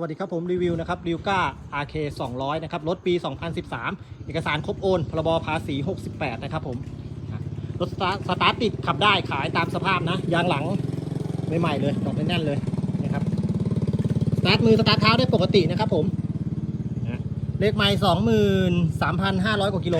วัสดีครับผมรีวิวนะครับริวก้า RK 200 นะครับ รถปี 2013 เอกสารครบโอนพรบภาษี 68 นะครับผม รถสตาร์ทตติดขับได้ขายตามสภาพนะ ยางหลังใหม่ๆเลยบอกแน่นๆเลยนะครับ สตาร์ทมือสตาร์ทเท้าได้ปกตินะครับผม เลขไมล์23,500 กว่ากิโล